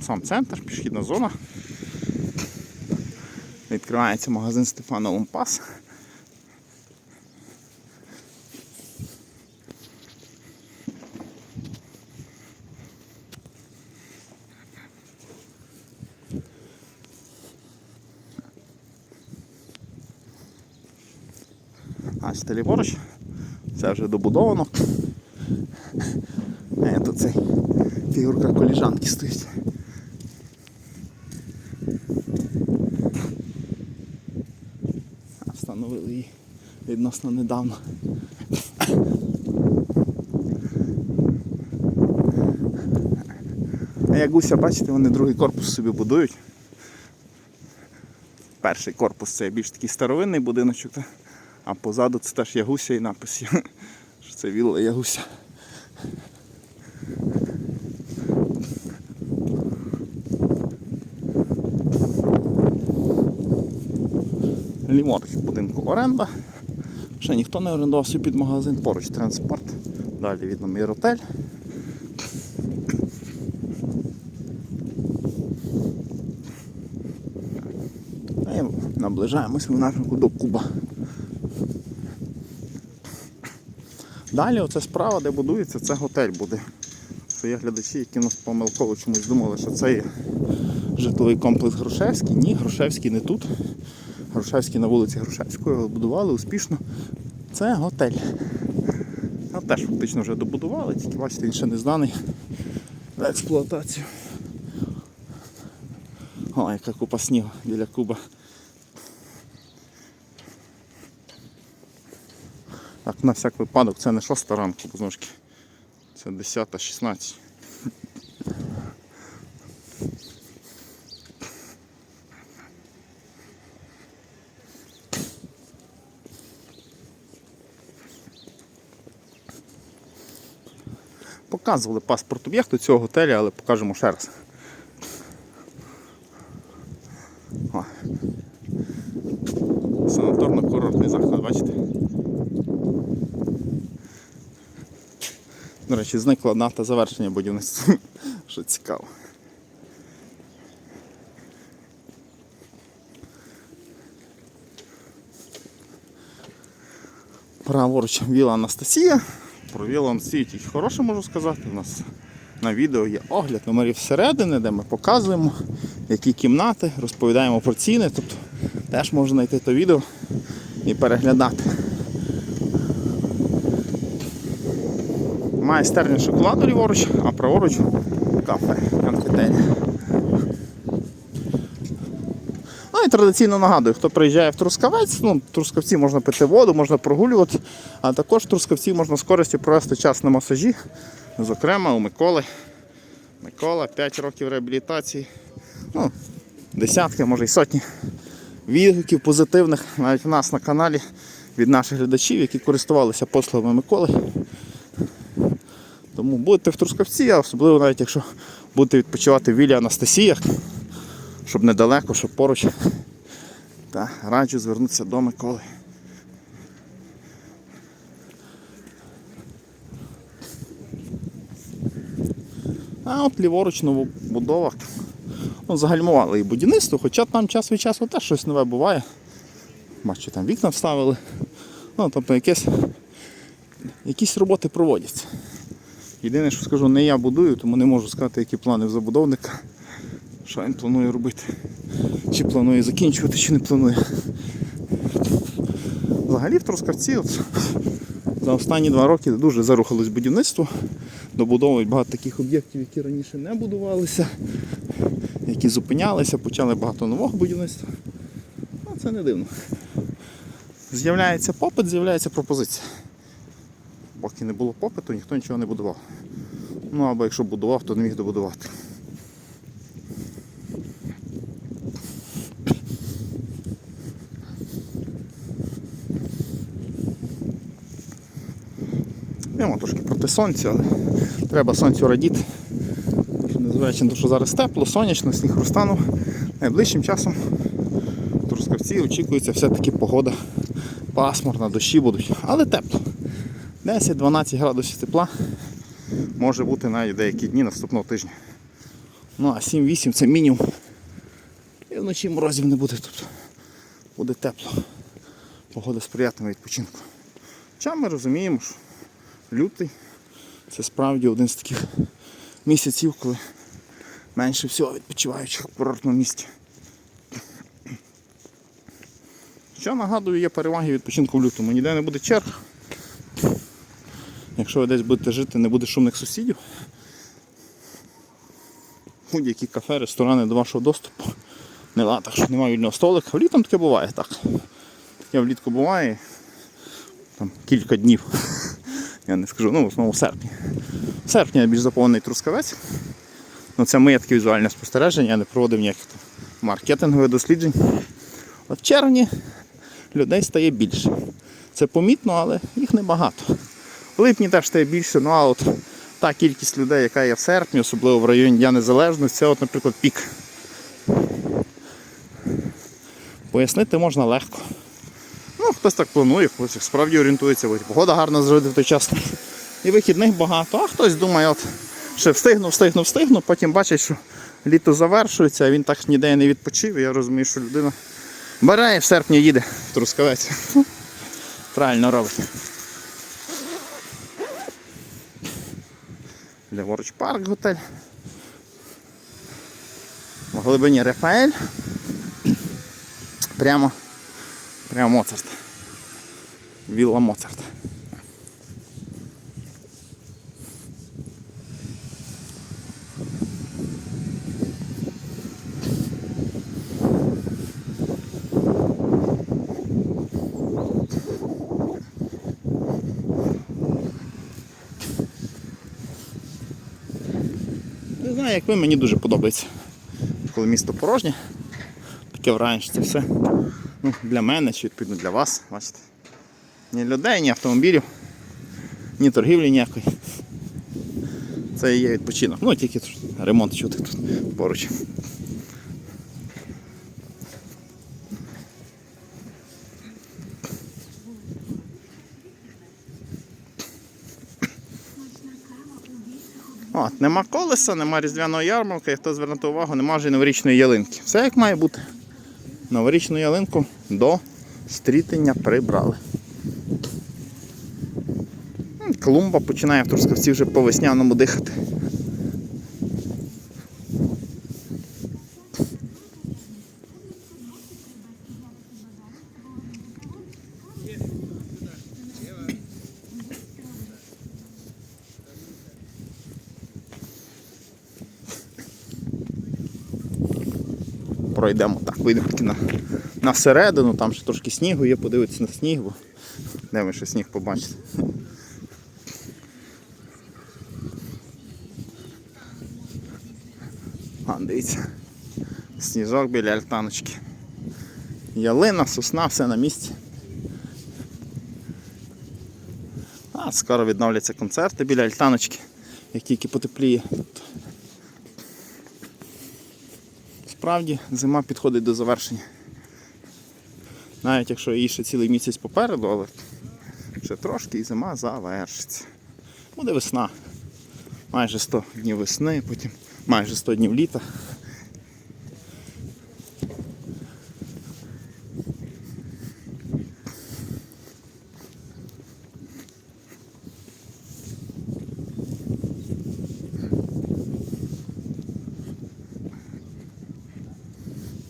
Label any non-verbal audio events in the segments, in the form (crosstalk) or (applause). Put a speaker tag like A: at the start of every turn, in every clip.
A: Сам центр, пішохідна зона. Відкривається магазин Стефана Ломпас. А ще ліворуч. Це вже добудовано. Е, тут цей фігурка коліжанки стоїть. Встановили її відносно недавно. А як гуся, бачите, вони другий корпус собі будують. Перший корпус це більш такий старовинний будиночок, а позаду це теж Ягуся і напис, що це вілла Ягуся. Ліворуч будинку оренда. Ще ніхто не орендувався під магазин, поруч транспорт. Далі видно міротель. І наближаємось в напрямку до Куба. Далі оце справа, де будується, це готель буде. Це є глядачі, які нас помилково чомусь думали, що це є житловий комплекс Грушевський. Ні, Грушевський не тут. Грушевський на вулиці Грушевської будували успішно. Це готель. А теж фактично вже добудували, тільки бачите, він ще не зданий в експлуатацію. О, яка купа снігу біля Куба. Так, на всяк випадок, це не 6 ранку, бо ж це 10-16. Показували паспорт об'єкту цього готелю, але покажемо ще раз. Санаторно-курортний заклад, бачите? До речі, зникла дата завершення будівництва, (laughs) що цікаво. Праворуч віла Анастасія. Про Анастасію тільки хороше можу сказати. У нас на відео є огляд номерів всередини, де ми показуємо, які кімнати, розповідаємо про ціни. Тобто теж можна знайти то відео і переглядати. Майстерня шоколаду ліворуч, а праворуч кафе, конфетерія. Ну і традиційно нагадую, хто приїжджає в Трускавець, ну, Трускавці можна пити воду, можна прогулювати, а також Трускавці можна з користю провести час на масажі. Зокрема, у Миколи. Микола 5 років реабілітації. Ну, десятки, може й сотні відгуків позитивних навіть у нас на каналі від наших глядачів, які користувалися послугами Миколи. Тому будете в Трускавці, а особливо навіть якщо будете відпочивати в Вілі Анастасія, щоб недалеко, щоб поруч. Та раджу звернутися до Миколи. А от ліворуч новобудова. Ну, загальмували і будівництво, хоча там час від часу теж щось нове буває. Бачу, там вікна вставили. Ну, тобто якесь, якісь роботи проводяться. Єдине, що скажу, не я будую, тому не можу сказати, які плани в забудовника, що він планує робити. Чи планує закінчувати, чи не планує. Взагалі в Трускавці от, за останні два роки дуже зарухалось будівництво. Добудовують багато таких об'єктів, які раніше не будувалися, які зупинялися, почали багато нового будівництва. Ну, це не дивно. З'являється попит, з'являється пропозиція. Поки не було попиту, ніхто нічого не будував. Ну або якщо будував, то не міг добудувати. Сонця, але треба сонцю радіти. Незважаючи на те, що зараз тепло, сонячно, сніг розтанув. Найближчим часом в Трускавці очікується все-таки погода пасмурна, дощі будуть, але тепло. 10-12 градусів тепла. Може бути навіть деякі дні наступного тижня. Ну а 7-8 це мінімум. І вночі морозів не буде, тобто буде тепло. Погода сприятиме відпочинку. Хоча ми розуміємо, що лютий це справді один з таких місяців, коли менше всього відпочиваючих в курортному місті. Що нагадую, є переваги відпочинку в лютому. Ніде не буде черг. Якщо ви десь будете жити, не буде шумних сусідів. Будь-які кафе, ресторани до вашого доступу. Не так, що немає вільного столика. Літом таке буває так. Я влітку буває там кілька днів. Я не скажу, ну в основному в серпні. В серпні я більш заповнений трускавець. Ну, це моє таке візуальне спостереження, я не проводив ніяких маркетингових досліджень. От в червні людей стає більше. Це помітно, але їх небагато. В липні теж стає більше, ну а от та кількість людей, яка є в серпні, особливо в районі Дня Незалежності, це, от, наприклад, пік. Пояснити можна легко. Ну, хтось так планує, хтось справді орієнтується, бо погода гарна завжди в той час. І вихідних багато, а хтось думає, от ще встигну, встигну, встигну, потім бачить, що літо завершується, а він так ніде не відпочив. І я розумію, що людина бере і в серпні їде в Трускавець. Правильно робить. Ліворуч парк готель. В глибині Рафаель. Прямо, прямо Моцарт. Вілла Моцарт. Не знаю, як ви, мені дуже подобається. Коли місто порожнє, таке враження, це все ну, для мене чи відповідно для вас. Бачите. Ні людей, ні автомобілів, ні торгівлі ніякої. Це і є відпочинок. Ну тільки ремонт чути тут поруч. От, нема колеса, нема різдвяного ярмарка, і хто звернути увагу, нема вже новорічної ялинки. Все як має бути. Новорічну ялинку до стрітення прибрали. Клумба починає в Трускавці вже по весняному дихати. Пройдемо так, вийдемо на, на середину, там ще трошки снігу є, подивитися на сніг, бо де ви ще сніг побачите. А, дивіться. Сніжок біля альтаночки. Ялина, сосна, все на місці. А, скоро відновляться концерти біля альтаночки, як тільки потепліє. Справді зима підходить до завершення. Навіть якщо її ще цілий місяць попереду, але ще трошки і зима завершиться. Буде весна. Майже 100 днів весни, потім майже 100 днів літа.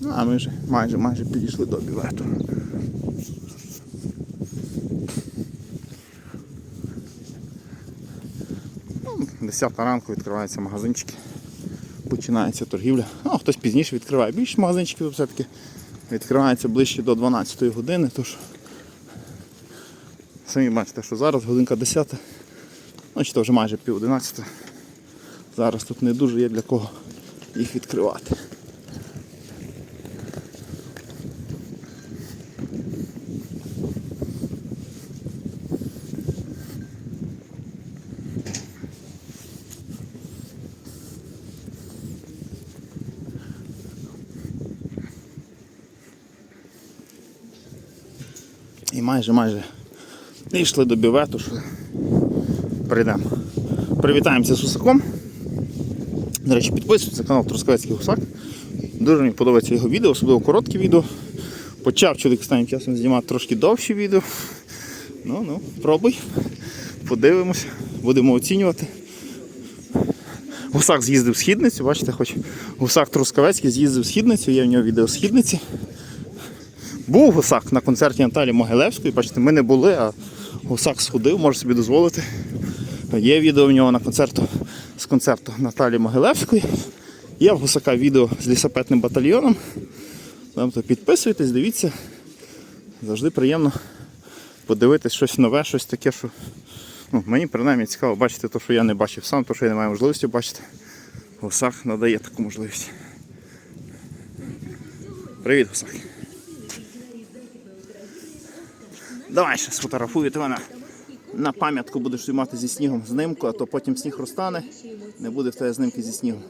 A: Ну, а ми вже майже майже підійшли до бювету. 10 ранку відкриваються магазинчики, починається торгівля. А хтось пізніше відкриває. Більше магазинчиків все-таки відкривається ближче до 12 години, тож самі бачите, що зараз годинка 10, ну чи то вже майже пів 11. Зараз тут не дуже є для кого їх відкривати. І майже майже дійшли до бювету, що прийдемо привітаємося з Гусаком. До речі, підписуйтесь на канал Трускавецький Гусак. Дуже мені подобається його відео, особливо короткі відео. Почав чоловік останнім часом знімати трошки довші відео. Ну, ну, пробуй. Подивимось, будемо оцінювати. Гусак з'їздив східницю, бачите, хоч гусак Трускавецький з'їздив східницю, є в нього відео східниці. Був гусак на концерті Наталі Могилевської, бачите, ми не були, а гусак сходив, може собі дозволити. Є відео в нього на концерту з концерту Наталі Могилевської. Є в гусака відео з лісопетним батальйоном. Тобто підписуйтесь, дивіться. Завжди приємно подивитись щось нове, щось таке, що ну, мені принаймні цікаво бачити те, що я не бачив сам, то, що я не маю можливості бачити. Гусак надає таку можливість. Привіт, Гусак. Давай ще сфотографую тебе на, на пам'ятку будеш знімати зі снігом знимку, а то потім сніг розтане, не буде в тебе знимки зі снігом.